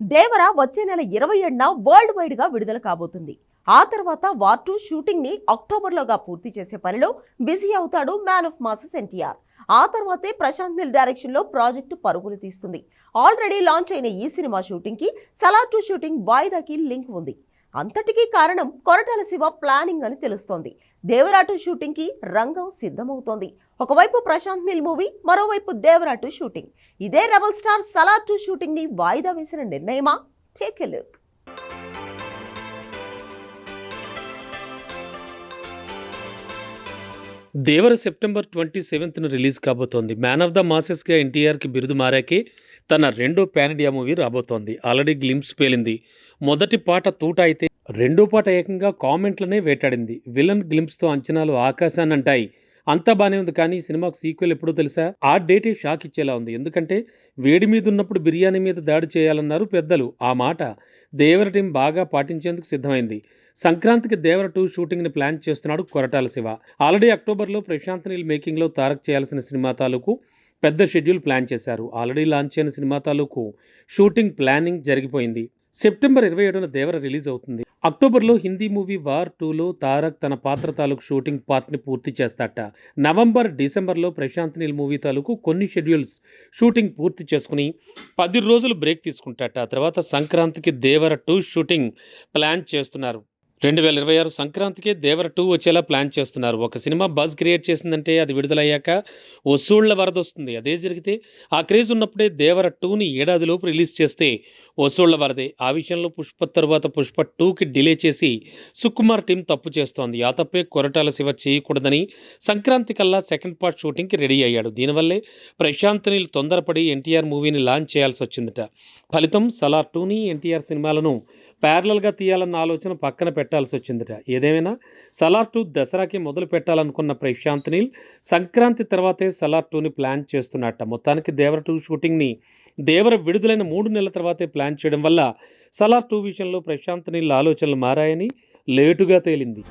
దేవర వచ్చే నెల ఇరవై ఏడున వరల్డ్ వైడ్గా విడుదల కాబోతుంది. ఆ తర్వాత వార్ టూ షూటింగ్ని అక్టోబర్లోగా పూర్తి చేసే పనిలో బిజీ అవుతాడు మ్యాన్ ఆఫ్ మాసెస్ ఎన్టీఆర్. ఆ తర్వాతే ప్రశాంత్ నిల్ డైరెక్షన్లో ప్రాజెక్టు పరుగులు తీస్తుంది. ఆల్రెడీ లాంచ్ అయిన ఈ సినిమా షూటింగ్కి సలార్ టూ షూటింగ్ వాయిదాకి లింక్ ఉంది. అంతటికీ కారణం కొరటాల శివ ప్లానింగ్ అని తెలుస్తోంది. దేవరాటు షూటింగ్కి రంగం సిద్ధమవుతోంది. ఒకవైపు ప్రశాంత్ నిల్ మూవీ మరోవైపు దేవరాటు షూటింగ్. ఇదే రెబల్ స్టార్ సలార్ టూ షూటింగ్ని వాయిదా వేసిన నిర్ణయమా? Take a look. Devara September twenty సెవెంత్న release కాబోతోంది. మ్యాన్ ఆఫ్ ద మాసెస్గా ఎన్టీఆర్కి బిరుదు మారాకే తన రెండో పాన్ ఇండియా మూవీ రాబోతోంది. ఆల్రెడీ గ్లిమ్స్ పేలింది. మొదటి పాట తూట అయితే రెండో పాట ఏకంగా కామెంట్లనే వేటాడింది. విలన్ గ్లిమ్స్తో అంచనాలు ఆకాశాన్ని అంటాయి అంతా బానే ఉంది కానీ సినిమాకు సీక్వెల్ ఎప్పుడో తెలుసా? ఆ డేటే షాక్ ఇచ్చేలా ఉంది. ఎందుకంటే వేడి మీద ఉన్నప్పుడు బిర్యానీ మీద దాడి చేయాలన్నారు పెద్దలు. ఆ మాట దేవర టీం బాగా పాటించేందుకు సిద్ధమైంది. సంక్రాంతికి దేవర టూ షూటింగ్ని ప్లాన్ చేస్తున్నాడు కొరటాల శివ. ఆల్రెడీ అక్టోబర్లో ప్రశాంత్ నీల్ మేకింగ్లో తారక్ చేయాల్సిన సినిమా తాలూకు పెద్ద షెడ్యూల్ ప్లాన్ చేశారు. ఆల్రెడీ లాంచ్ అయిన సినిమా తాలూకు షూటింగ్ ప్లానింగ్ జరిగిపోయింది. సెప్టెంబర్ ఇరవై ఏడున దేవర రిలీజ్ అవుతుంది. అక్టోబర్లో హిందీ మూవీ వార్ టూలో తారక్ తన పాత్ర తాలూకు షూటింగ్ పార్ట్ని పూర్తి చేస్తాట. నవంబర్ డిసెంబర్లో ప్రశాంత్ నీల్ మూవీ తాలూకు కొన్ని షెడ్యూల్స్ షూటింగ్ పూర్తి చేసుకుని పది రోజులు బ్రేక్ తీసుకుంటాట. తర్వాత సంక్రాంతికి దేవర టూ షూటింగ్ ప్లాన్ చేస్తున్నారు. రెండు వేల ఇరవై ఆరు సంక్రాంతికి దేవర టూ వచ్చేలా ప్లాన్ చేస్తున్నారు. ఒక సినిమా బజ్ క్రియేట్ చేసిందంటే అది విడుదలయ్యాక వసూళ్ళ వరద వస్తుంది. అదే జరిగితే ఆ క్రేజ్ ఉన్నప్పుడే దేవర టూని ఏడాదిలోపు రిలీజ్ చేస్తే వసూళ్ళ వరదే. ఆ విషయంలో పుష్ప తరువాత పుష్ప టూకి డిలే చేసి సుకుమార్ టీం తప్పు చేస్తోంది. ఆ తప్పే కొరటాల శివ చేయకూడదని సంక్రాంతి కల్లా సెకండ్ పార్ట్ షూటింగ్కి రెడీ అయ్యాడు. దీనివల్లే ప్రశాంత్ తొందరపడి ఎన్టీఆర్ మూవీని లాంచ్ చేయాల్సి వచ్చిందట ఫలితం సలార్ టూని ఎన్టీఆర్ సినిమాలను ప్యారలల్గా తీయాలన్న ఆలోచన పక్కన పెట్టాల్సి వచ్చిందట ఏదేమైనా? సలార్ టూ దసరాకి మొదలు పెట్టాలనుకున్న ప్రశాంత్ నీల్ సంక్రాంతి తర్వాతే సలార్ టూని ప్లాన్ చేస్తున్నట్ట మొత్తానికి దేవర టూ షూటింగ్ని దేవర విడుదలైన మూడు నెలల తర్వాతే ప్లాన్ చేయడం వల్ల సలార్ టూ విషయంలో ప్రశాంత్ నీళ్ళ ఆలోచనలు మారాయని లేటుగా తేలింది.